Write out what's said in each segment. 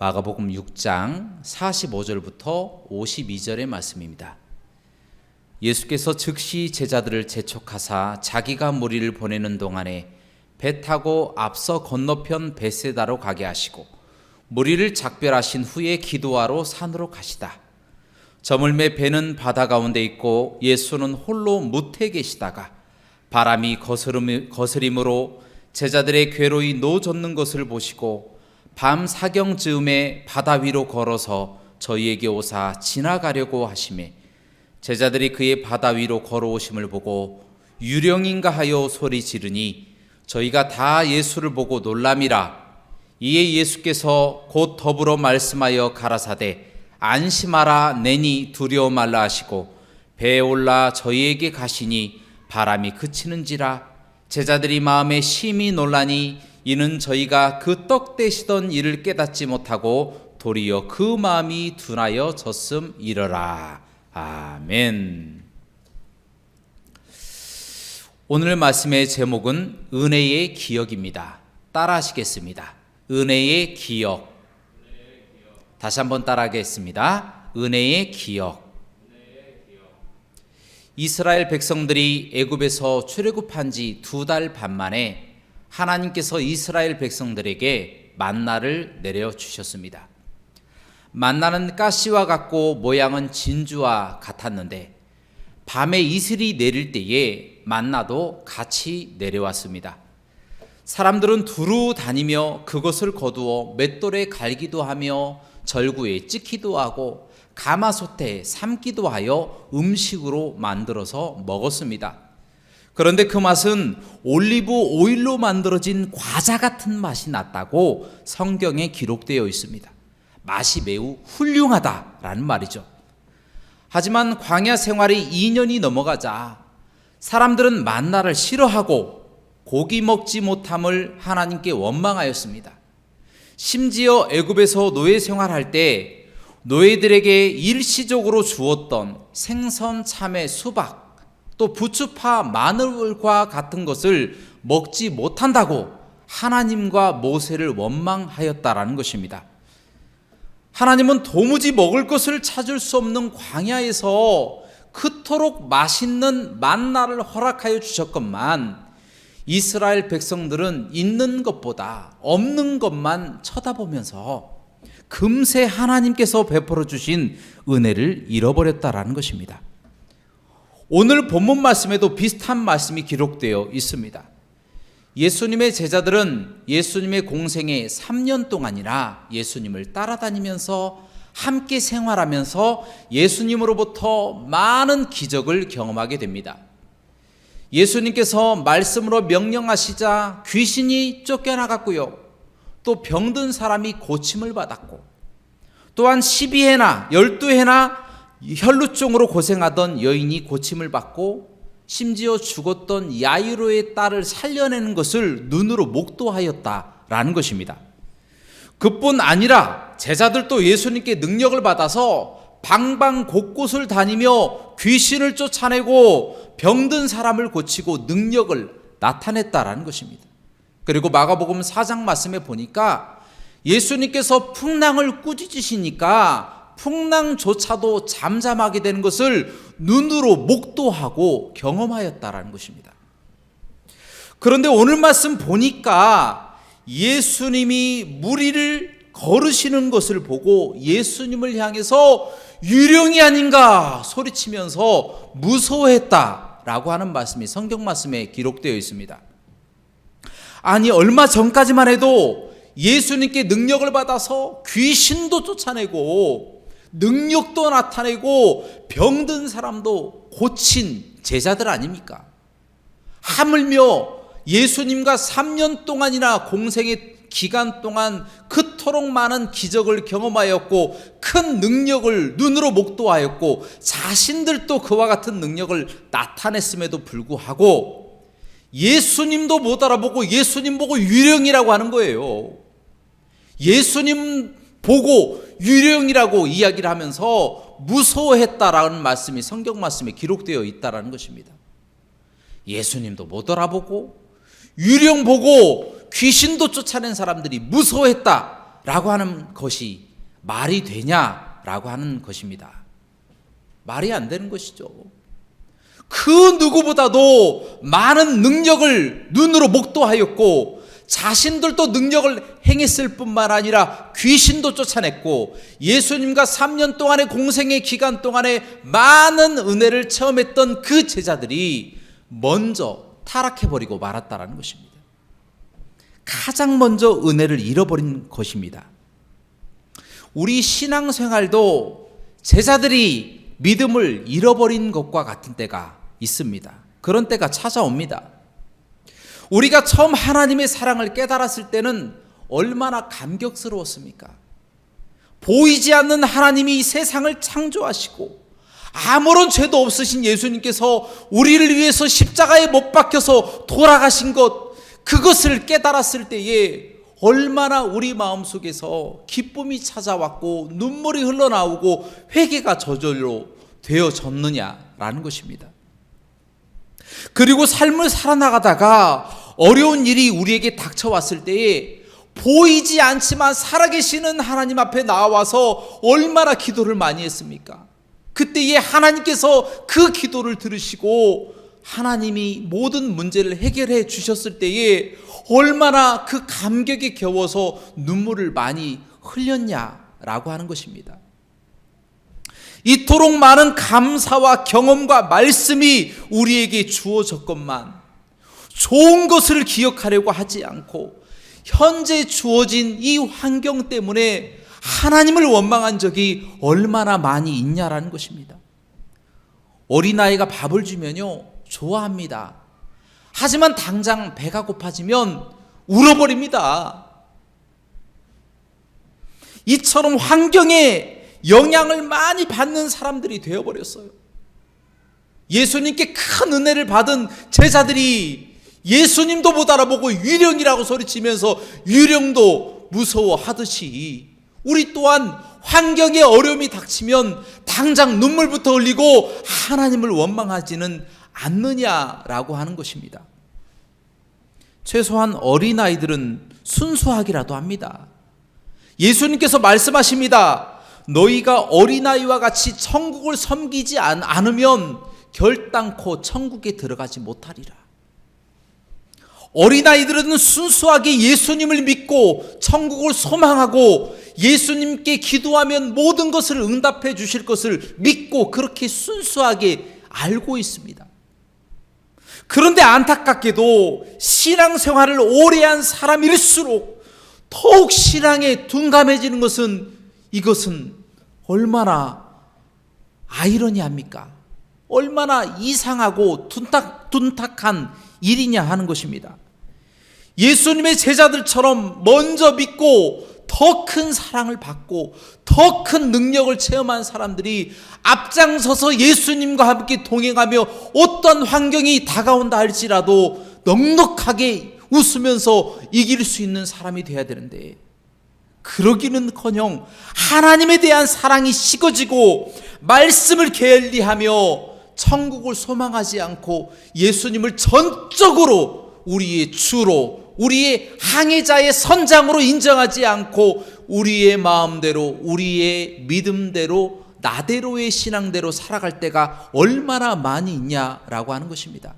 마가복음 6장 45절부터 52절의 말씀입니다. 예수께서 즉시 제자들을 재촉하사 자기가 무리를 보내는 동안에 배 타고 앞서 건너편 베세다로 가게 하시고 무리를 작별하신 후에 기도하러 산으로 가시다. 저물매 배는 바다 가운데 있고 예수는 홀로 무태 계시다가 바람이 거스름, 거스림으로 제자들의 괴로이 노젓는 것을 보시고 밤 사경 즈음에 바다 위로 걸어서 저희에게 오사 지나가려고 하심에 제자들이 그의 바다 위로 걸어오심을 보고 유령인가 하여 소리 지르니 저희가 다 예수를 보고 놀람이라. 이에 예수께서 곧 더불어 말씀하여 가라사대 안심하라 내니 두려워 말라 하시고 배에 올라 저희에게 가시니 바람이 그치는지라. 제자들이 마음에 심히 놀라니 이는 저희가 그떡 대시던 일을 깨닫지 못하고 도리어 그 마음이 둔하여 졌음 이러라 아멘. 오늘 말씀의 제목은 은혜의 기억입니다. 따라하시겠습니다. 은혜의 기억. 다시 한번 따라하겠습니다. 은혜의 기억. 이스라엘 백성들이 애굽에서 출애굽한 지 두 달 반 만에 하나님께서 이스라엘 백성들에게 만나를 내려 주셨습니다. 만나는 가시와 같고 모양은 진주와 같았는데 밤에 이슬이 내릴 때에 만나도 같이 내려왔습니다. 사람들은 두루 다니며 그것을 거두어 맷돌에 갈기도 하며 절구에 찍기도 하고 가마솥에 삶기도 하여 음식으로 만들어서 먹었습니다. 그런데 그 맛은 올리브 오일로 만들어진 과자 같은 맛이 났다고 성경에 기록되어 있습니다. 맛이 매우 훌륭하다라는 말이죠. 하지만 광야 생활이 2년이 넘어가자 사람들은 만나를 싫어하고 고기 먹지 못함을 하나님께 원망하였습니다. 심지어 애굽에서 노예 생활할 때 노예들에게 일시적으로 주었던 생선, 참외, 수박, 또 부추파, 마늘과 같은 것을 먹지 못한다고 하나님과 모세를 원망하였다라는 것입니다. 하나님은 도무지 먹을 것을 찾을 수 없는 광야에서 그토록 맛있는 만나를 허락하여 주셨건만 이스라엘 백성들은 있는 것보다 없는 것만 쳐다보면서 금세 하나님께서 베풀어 주신 은혜를 잃어버렸다라는 것입니다. 오늘 본문 말씀에도 비슷한 말씀이 기록되어 있습니다. 예수님의 제자들은 예수님의 공생의 3년 동안이나 예수님을 따라다니면서 함께 생활하면서 예수님으로부터 많은 기적을 경험하게 됩니다. 예수님께서 말씀으로 명령하시자 귀신이 쫓겨나갔고요. 또 병든 사람이 고침을 받았고 또한 12해나 12해나 혈루증으로 고생하던 여인이 고침을 받고 심지어 죽었던 야이로의 딸을 살려내는 것을 눈으로 목도하였다라는 것입니다. 그뿐 아니라 제자들도 예수님께 능력을 받아서 방방 곳곳을 다니며 귀신을 쫓아내고 병든 사람을 고치고 능력을 나타냈다라는 것입니다. 그리고 마가복음 4장 말씀에 보니까 예수님께서 풍랑을 꾸짖으시니까 풍랑조차도 잠잠하게 되는 것을 눈으로 목도하고 경험하였다라는 것입니다. 그런데 오늘 말씀 보니까 예수님이 무리를 걸으시는 것을 보고 예수님을 향해서 유령이 아닌가 소리치면서 무서워했다라고 하는 말씀이 성경 말씀에 기록되어 있습니다. 아니 얼마 전까지만 해도 예수님께 능력을 받아서 귀신도 쫓아내고 능력도 나타내고 병든 사람도 고친 제자들 아닙니까? 하물며 예수님과 3년 동안이나 공생의 기간 동안 그토록 많은 기적을 경험하였고 큰 능력을 눈으로 목도하였고 자신들도 그와 같은 능력을 나타냈음에도 불구하고 예수님도 못 알아보고 예수님 보고 유령이라고 하는 거예요. 예수님 보고 유령이라고 이야기를 하면서 무서워했다라는 말씀이 성경 말씀에 기록되어 있다라는 것입니다. 예수님도 못 알아보고 유령 보고 귀신도 쫓아낸 사람들이 무서워했다. 라고 하는 것이 말이 되냐라고 하는 것입니다. 말이 안 되는 것이죠. 그 누구보다도 많은 능력을 눈으로 목도하였고 자신들도 능력을 행했을 뿐만 아니라 귀신도 쫓아냈고 예수님과 3년 동안의 공생의 기간 동안에 많은 은혜를 체험했던 그 제자들이 먼저 타락해버리고 말았다라는 것입니다. 가장 먼저 은혜를 잃어버린 것입니다. 우리 신앙생활도 제자들이 믿음을 잃어버린 것과 같은 때가 있습니다. 그런 때가 찾아옵니다. 우리가 처음 하나님의 사랑을 깨달았을 때는 얼마나 감격스러웠습니까? 보이지 않는 하나님이 이 세상을 창조하시고 아무런 죄도 없으신 예수님께서 우리를 위해서 십자가에 못 박혀서 돌아가신 것 그것을 깨달았을 때에 얼마나 우리 마음 속에서 기쁨이 찾아왔고 눈물이 흘러나오고 회개가 저절로 되어졌느냐라는 것입니다. 그리고 삶을 살아나가다가 어려운 일이 우리에게 닥쳐왔을 때에 보이지 않지만 살아계시는 하나님 앞에 나와서 얼마나 기도를 많이 했습니까? 그때에 하나님께서 그 기도를 들으시고 하나님이 모든 문제를 해결해 주셨을 때에 얼마나 그 감격에 겨워서 눈물을 많이 흘렸냐라고 하는 것입니다. 이토록 많은 감사와 경험과 말씀이 우리에게 주어졌건만 좋은 것을 기억하려고 하지 않고 현재 주어진 이 환경 때문에 하나님을 원망한 적이 얼마나 많이 있냐라는 것입니다. 어린아이가 밥을 주면요, 좋아합니다. 하지만 당장 배가 고파지면 울어버립니다. 이처럼 환경에 영향을 많이 받는 사람들이 되어버렸어요. 예수님께 큰 은혜를 받은 제자들이 예수님도 못 알아보고 유령이라고 소리치면서 유령도 무서워하듯이 우리 또한 환경에 어려움이 닥치면 당장 눈물부터 흘리고 하나님을 원망하지는 않느냐라고 하는 것입니다. 최소한 어린아이들은 순수하기라도 합니다. 예수님께서 말씀하십니다. 너희가 어린아이와 같이 천국을 섬기지 않으면 결단코 천국에 들어가지 못하리라. 어린아이들은 순수하게 예수님을 믿고 천국을 소망하고 예수님께 기도하면 모든 것을 응답해 주실 것을 믿고 그렇게 순수하게 알고 있습니다. 그런데 안타깝게도 신앙생활을 오래 한 사람일수록 더욱 신앙에 둔감해지는 것은 이것은 얼마나 아이러니합니까? 얼마나 이상하고 둔탁, 둔탁한 일이냐 하는 것입니다. 예수님의 제자들처럼 먼저 믿고 더 큰 사랑을 받고 더 큰 능력을 체험한 사람들이 앞장서서 예수님과 함께 동행하며 어떤 환경이 다가온다 할지라도 넉넉하게 웃으면서 이길 수 있는 사람이 되어야 되는데 그러기는커녕 하나님에 대한 사랑이 식어지고 말씀을 게을리하며 천국을 소망하지 않고 예수님을 전적으로 우리의 주로 우리의 항해자의 선장으로 인정하지 않고 우리의 마음대로 우리의 믿음대로 나대로의 신앙대로 살아갈 때가 얼마나 많이 있냐라고 하는 것입니다.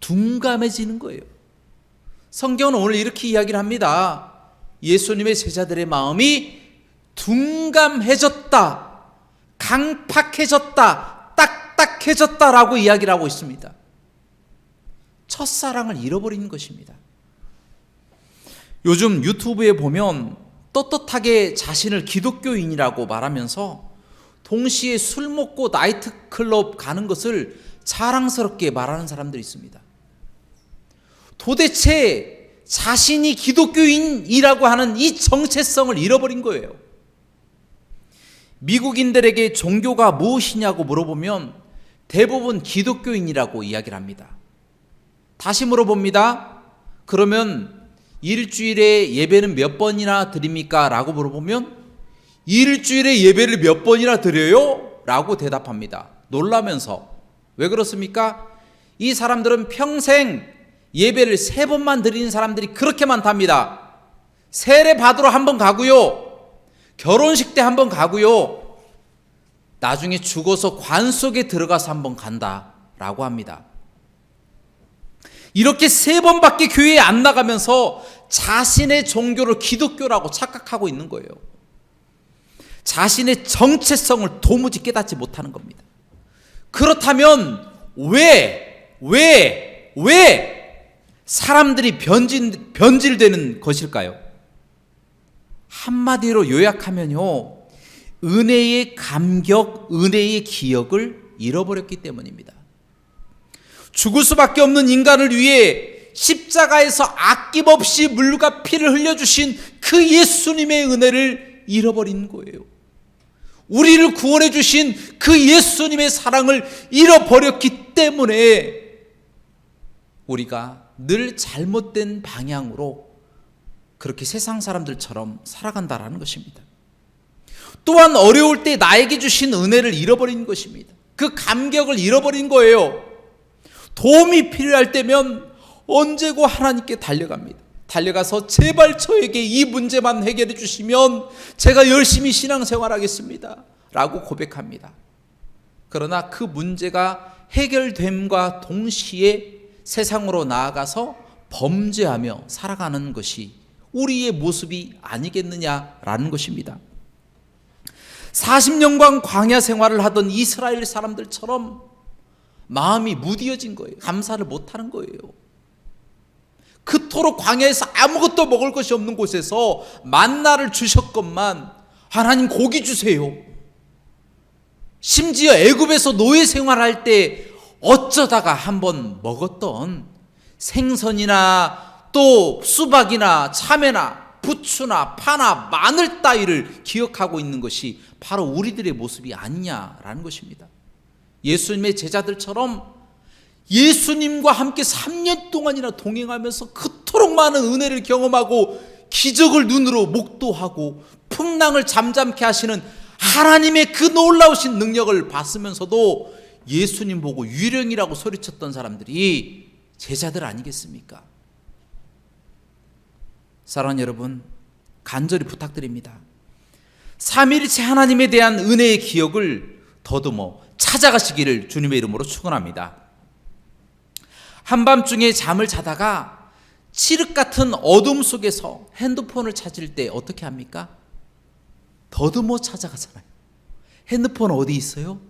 둔감해지는 거예요. 성경은 오늘 이렇게 이야기를 합니다. 예수님의 제자들의 마음이 둔감해졌다, 강팍해졌다, 딱딱해졌다라고 이야기를 하고 있습니다. 첫사랑을 잃어버린 것입니다. 요즘 유튜브에 보면 떳떳하게 자신을 기독교인이라고 말하면서 동시에 술 먹고 나이트클럽 가는 것을 자랑스럽게 말하는 사람들이 있습니다. 도대체 자신이 기독교인이라고 하는 이 정체성을 잃어버린 거예요. 미국인들에게 종교가 무엇이냐고 물어보면 대부분 기독교인이라고 이야기를 합니다. 다시 물어봅니다. 그러면 일주일에 예배는 몇 번이나 드립니까? 라고 물어보면 일주일에 예배를 몇 번이나 드려요? 라고 대답합니다. 놀라면서. 왜 그렇습니까? 이 사람들은 평생 예배를 세 번만 드리는 사람들이 그렇게 많답니다. 세례 받으러 한 번 가고요. 결혼식 때 한번 가고요. 나중에 죽어서 관 속에 들어가서 한번 간다 라고 합니다. 이렇게 세 번밖에 교회에 안 나가면서 자신의 종교를 기독교라고 착각하고 있는 거예요. 자신의 정체성을 도무지 깨닫지 못하는 겁니다. 그렇다면 왜, 왜, 왜 사람들이 변질, 변질되는 것일까요? 한마디로 요약하면요. 은혜의 감격, 은혜의 기억을 잃어버렸기 때문입니다. 죽을 수밖에 없는 인간을 위해 십자가에서 아낌없이 물과 피를 흘려주신 그 예수님의 은혜를 잃어버린 거예요. 우리를 구원해 주신 그 예수님의 사랑을 잃어버렸기 때문에 우리가 늘 잘못된 방향으로 그렇게 세상 사람들처럼 살아간다라는 것입니다. 또한 어려울 때 나에게 주신 은혜를 잃어버린 것입니다. 그 감격을 잃어버린 거예요. 도움이 필요할 때면 언제고 하나님께 달려갑니다. 달려가서 제발 저에게 이 문제만 해결해 주시면 제가 열심히 신앙생활 하겠습니다. 라고 고백합니다. 그러나 그 문제가 해결됨과 동시에 세상으로 나아가서 범죄하며 살아가는 것이 우리의 모습이 아니겠느냐라는 것입니다. 40년간 광야 생활을 하던 이스라엘 사람들처럼 마음이 무디어진 거예요. 감사를 못 하는 거예요. 그토록 광야에서 아무것도 먹을 것이 없는 곳에서 만나를 주셨건만 하나님 고기 주세요. 심지어 애굽에서 노예 생활할 때 어쩌다가 한번 먹었던 생선이나 또 수박이나 참외나 부추나 파나 마늘 따위를 기억하고 있는 것이 바로 우리들의 모습이 아니냐라는 것입니다. 예수님의 제자들처럼 예수님과 함께 3년 동안이나 동행하면서 그토록 많은 은혜를 경험하고 기적을 눈으로 목도하고 풍랑을 잠잠케 하시는 하나님의 그 놀라우신 능력을 봤으면서도 예수님 보고 유령이라고 소리쳤던 사람들이 제자들 아니겠습니까? 사랑하는 여러분, 간절히 부탁드립니다. 삼일체 하나님에 대한 은혜의 기억을 더듬어 찾아가시기를 주님의 이름으로 축원합니다. 한밤중에 잠을 자다가 칠흑 같은 어둠 속에서 핸드폰을 찾을 때 어떻게 합니까? 더듬어 찾아가잖아요. 핸드폰 어디 있어요?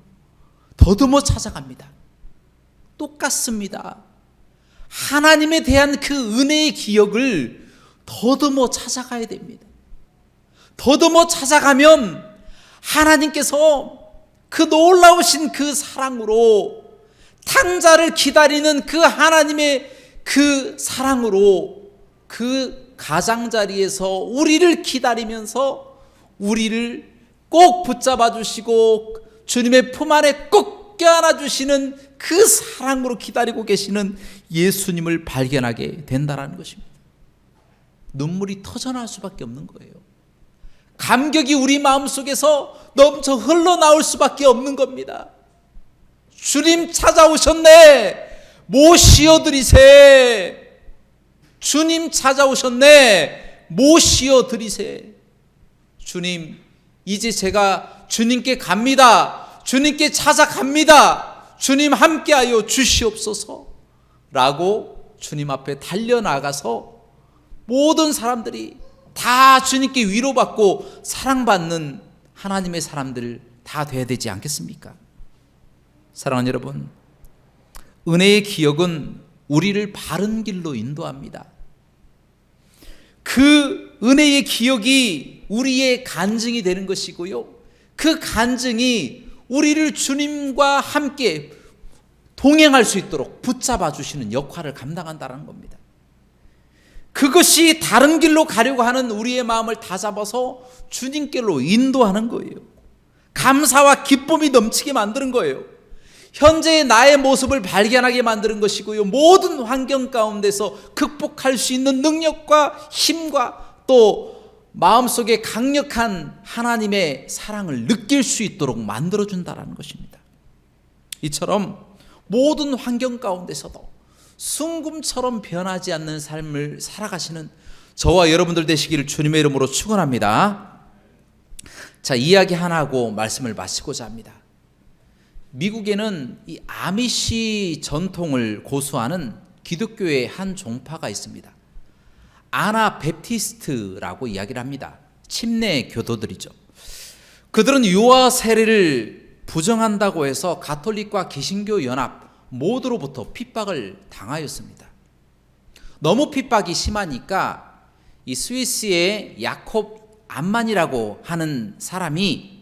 더듬어 찾아갑니다. 똑같습니다. 하나님에 대한 그 은혜의 기억을 더듬어 찾아가야 됩니다. 더듬어 찾아가면 하나님께서 그 놀라우신 그 사랑으로 탕자를 기다리는 그 하나님의 그 사랑으로 그 가장자리에서 우리를 기다리면서 우리를 꼭 붙잡아 주시고 주님의 품 안에 꼭 껴안아 주시는 그 사랑으로 기다리고 계시는 예수님을 발견하게 된다라는 것입니다. 눈물이 터져나올 수밖에 없는 거예요. 감격이 우리 마음 속에서 넘쳐 흘러나올 수밖에 없는 겁니다. 주님 찾아오셨네. 모시어드리세. 주님 찾아오셨네. 모시어드리세. 주님, 이제 제가 주님께 갑니다. 주님께 찾아갑니다. 주님 함께하여 주시옵소서. 라고 주님 앞에 달려나가서 모든 사람들이 다 주님께 위로받고 사랑받는 하나님의 사람들 다 돼야 되지 않겠습니까? 사랑하는 여러분, 은혜의 기억은 우리를 바른 길로 인도합니다. 그 은혜의 기억이 우리의 간증이 되는 것이고요. 그 간증이 우리를 주님과 함께 동행할 수 있도록 붙잡아 주시는 역할을 감당한다는 겁니다. 그것이 다른 길로 가려고 하는 우리의 마음을 다잡아서 주님께로 인도하는 거예요. 감사와 기쁨이 넘치게 만드는 거예요. 현재의 나의 모습을 발견하게 만드는 것이고요. 모든 환경 가운데서 극복할 수 있는 능력과 힘과 또 마음속에 강력한 하나님의 사랑을 느낄 수 있도록 만들어 준다라는 것입니다. 이처럼 모든 환경 가운데서도 순금처럼 변하지 않는 삶을 살아가시는 저와 여러분들 되시기를 주님의 이름으로 축원합니다. 자, 이야기 하나 하고 말씀을 마치고자 합니다. 미국에는 이 아미시 전통을 고수하는 기독교의 한 종파가 있습니다. 아나 베프티스트라고 이야기를 합니다. 침례 교도들이죠. 그들은 유아 세례를 부정한다고 해서 가톨릭과 개신교 연합 모두로부터 핍박을 당하였습니다. 너무 핍박이 심하니까 이 스위스의 야콥 암만이라고 하는 사람이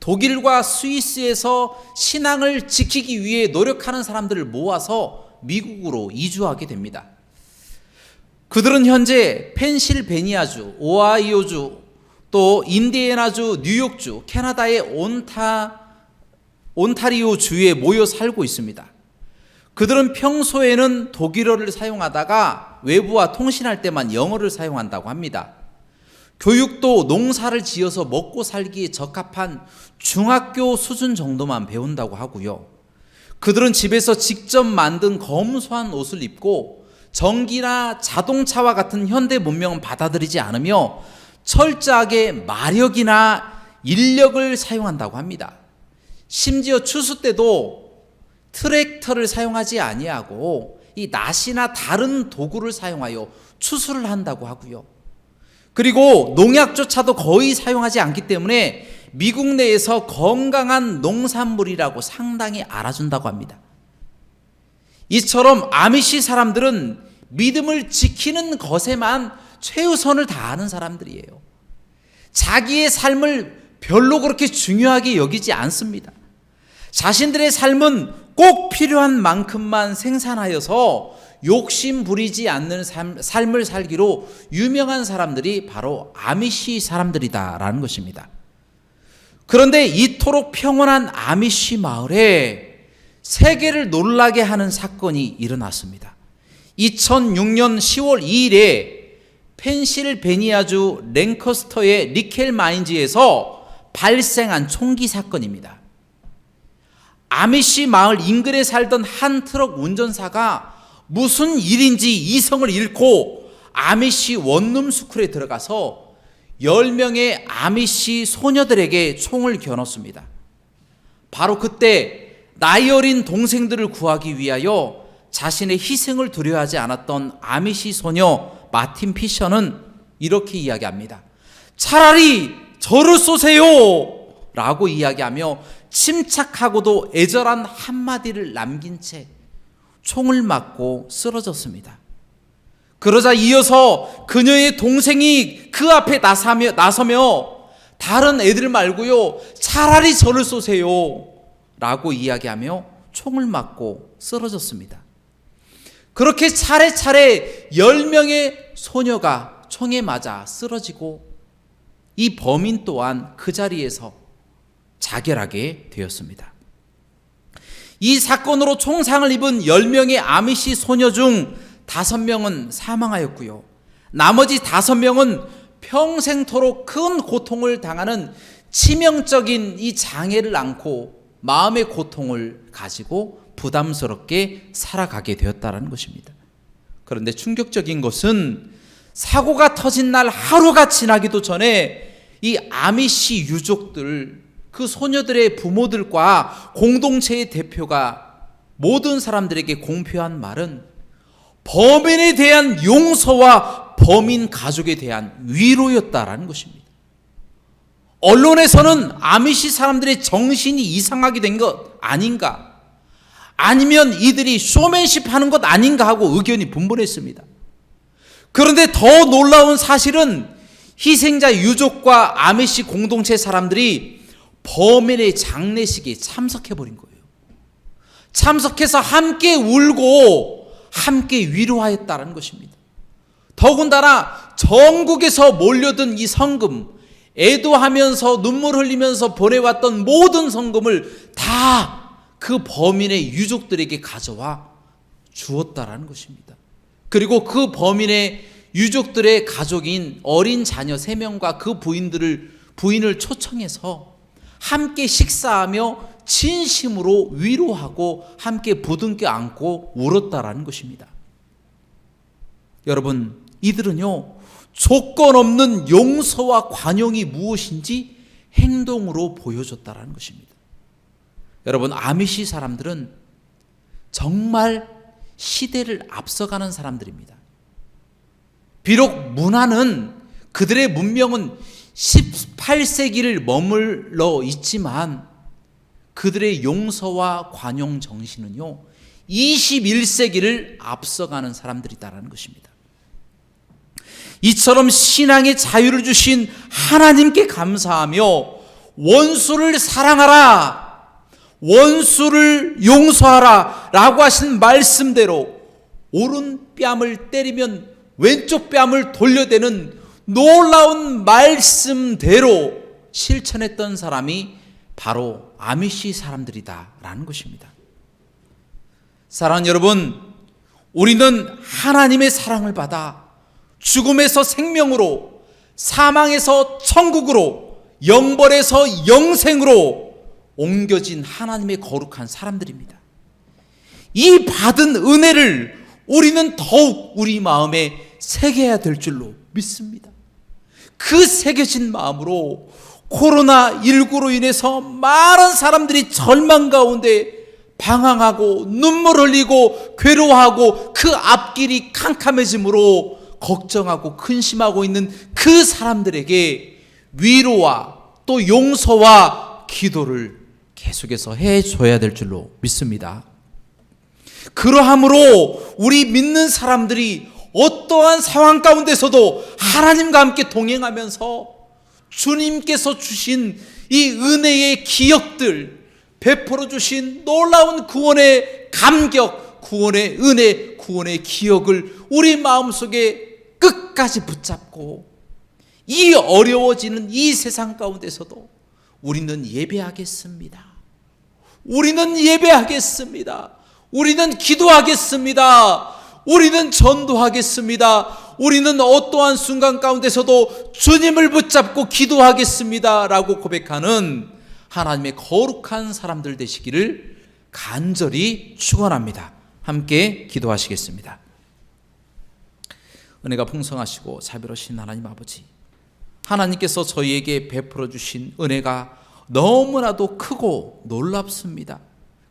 독일과 스위스에서 신앙을 지키기 위해 노력하는 사람들을 모아서 미국으로 이주하게 됩니다. 그들은 현재 펜실베니아주, 오하이오주, 또 인디애나주, 뉴욕주, 캐나다의 온타 온타리오 주에 모여 살고 있습니다. 그들은 평소에는 독일어를 사용하다가 외부와 통신할 때만 영어를 사용한다고 합니다. 교육도 농사를 지어서 먹고 살기에 적합한 중학교 수준 정도만 배운다고 하고요. 그들은 집에서 직접 만든 검소한 옷을 입고 전기나 자동차와 같은 현대 문명은 받아들이지 않으며 철저하게 마력이나 인력을 사용한다고 합니다. 심지어 추수 때도 트랙터를 사용하지 아니하고 이 낫이나 다른 도구를 사용하여 추수를 한다고 하고요. 그리고 농약조차도 거의 사용하지 않기 때문에 미국 내에서 건강한 농산물이라고 상당히 알아준다고 합니다. 이처럼 아미시 사람들은 믿음을 지키는 것에만 최우선을 다하는 사람들이에요. 자기의 삶을 별로 그렇게 중요하게 여기지 않습니다. 자신들의 삶은 꼭 필요한 만큼만 생산하여서 욕심 부리지 않는 삶, 삶을 살기로 유명한 사람들이 바로 아미시 사람들이다라는 것입니다. 그런데 이토록 평온한 아미시 마을에 세계를 놀라게 하는 사건이 일어났습니다. 2006년 10월 2일에 펜실베니아주 랭커스터의 리켈 마인즈에서 발생한 총기 사건입니다. 아미시 마을 인근에 살던 한 트럭 운전사가 무슨 일인지 이성을 잃고 아미시 원룸 스쿨에 들어가서 10명의 아미시 소녀들에게 총을 겨눴습니다. 바로 그때 나이 어린 동생들을 구하기 위하여 자신의 희생을 두려워하지 않았던 아미시 소녀 마틴 피셔는 이렇게 이야기합니다. 차라리 저를 쏘세요! 라고 이야기하며 침착하고도 애절한 한마디를 남긴 채 총을 맞고 쓰러졌습니다. 그러자 이어서 그녀의 동생이 그 앞에 나서며, 나서며 다른 애들 말고요, 차라리 저를 쏘세요. 라고 이야기하며 총을 맞고 쓰러졌습니다. 그렇게 차례차례 10명의 소녀가 총에 맞아 쓰러지고 이 범인 또한 그 자리에서 자결하게 되었습니다. 이 사건으로 총상을 입은 10명의 아미시 소녀 중 5명은 사망하였고요. 나머지 5명은 평생토록 큰 고통을 당하는 치명적인 이 장애를 안고 마음의 고통을 가지고 부담스럽게 살아가게 되었다는 것입니다. 그런데 충격적인 것은 사고가 터진 날 하루가 지나기도 전에 이 아미시 유족들 그 소녀들의 부모들과 공동체의 대표가 모든 사람들에게 공표한 말은 범인에 대한 용서와 범인 가족에 대한 위로였다라는 것입니다. 언론에서는 아미시 사람들의 정신이 이상하게 된 것 아닌가? 아니면 이들이 쇼맨십 하는 것 아닌가 하고 의견이 분분했습니다. 그런데 더 놀라운 사실은 희생자 유족과 아미시 공동체 사람들이 범인의 장례식에 참석해 버린 거예요. 참석해서 함께 울고 함께 위로하였다는 것입니다. 더군다나 전국에서 몰려든 이 성금, 애도하면서 눈물 흘리면서 보내왔던 모든 성금을 다 그 범인의 유족들에게 가져와 주었다라는 것입니다. 그리고 그 범인의 유족들의 가족인 어린 자녀 3명과 그 부인들을 부인을 초청해서 함께 식사하며 진심으로 위로하고 함께 부둥켜 안고 울었다라는 것입니다. 여러분, 이들은요, 조건 없는 용서와 관용이 무엇인지 행동으로 보여줬다라는 것입니다. 여러분, 아미시 사람들은 정말 시대를 앞서가는 사람들입니다. 비록 문화는 그들의 문명은 18세기를 머물러 있지만 그들의 용서와 관용 정신은요, 21세기를 앞서가는 사람들이다라는 것입니다. 이처럼 신앙의 자유를 주신 하나님께 감사하며 원수를 사랑하라, 원수를 용서하라 라고 하신 말씀대로 오른 뺨을 때리면 왼쪽 뺨을 돌려대는 놀라운 말씀대로 실천했던 사람이 바로 아미시 사람들이다라는 것입니다. 사랑하는 여러분, 우리는 하나님의 사랑을 받아 죽음에서 생명으로, 사망에서 천국으로, 영벌에서 영생으로 옮겨진 하나님의 거룩한 사람들입니다. 이 받은 은혜를 우리는 더욱 우리 마음에 새겨야 될 줄로 믿습니다. 그 새겨진 마음으로 코로나19로 인해서 많은 사람들이 절망 가운데 방황하고 눈물 흘리고 괴로워하고 그 앞길이 캄캄해짐으로 걱정하고 근심하고 있는 그 사람들에게 위로와 또 용서와 기도를 계속해서 해줘야 될 줄로 믿습니다. 그러함으로 우리 믿는 사람들이 어떠한 상황 가운데서도 하나님과 함께 동행하면서 주님께서 주신 이 은혜의 기억들, 베풀어 주신 놀라운 구원의 감격, 구원의 은혜, 구원의 기억을 우리 마음속에 끝까지 붙잡고 이 어려워지는 이 세상 가운데서도 우리는 예배하겠습니다. 우리는 예배하겠습니다. 우리는 기도하겠습니다. 우리는 전도하겠습니다. 우리는 어떠한 순간 가운데서도 주님을 붙잡고 기도하겠습니다. 라고 고백하는 하나님의 거룩한 사람들 되시기를 간절히 축원합니다. 함께 기도하시겠습니다. 은혜가 풍성하시고 자비로우신 하나님 아버지. 하나님께서 저희에게 베풀어 주신 은혜가 너무나도 크고 놀랍습니다.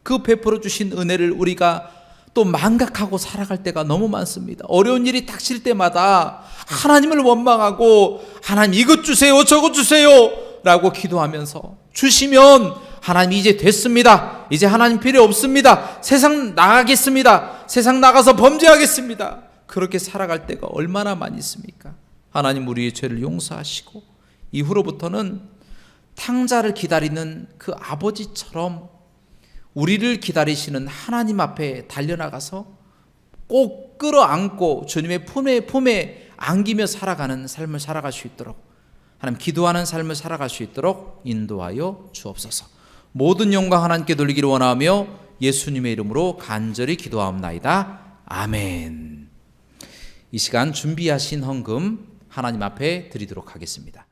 그 베풀어 주신 은혜를 우리가 또 망각하고 살아갈 때가 너무 많습니다. 어려운 일이 닥칠 때마다 하나님을 원망하고 하나님 이것 주세요, 저것 주세요 라고 기도하면서 주시면 하나님 이제 됐습니다. 이제 하나님 필요 없습니다. 세상 나가겠습니다. 세상 나가서 범죄하겠습니다. 그렇게 살아갈 때가 얼마나 많이 있습니까? 하나님 우리의 죄를 용서하시고 이후로부터는 탕자를 기다리는 그 아버지처럼 우리를 기다리시는 하나님 앞에 달려나가서 꼭 끌어안고 주님의 품에 품에 안기며 살아가는 삶을 살아갈 수 있도록 하나님 기도하는 삶을 살아갈 수 있도록 인도하여 주옵소서. 모든 영광 하나님께 돌리기를 원하며 예수님의 이름으로 간절히 기도하옵나이다. 아멘. 이 시간 준비하신 헌금 하나님 앞에 드리도록 하겠습니다.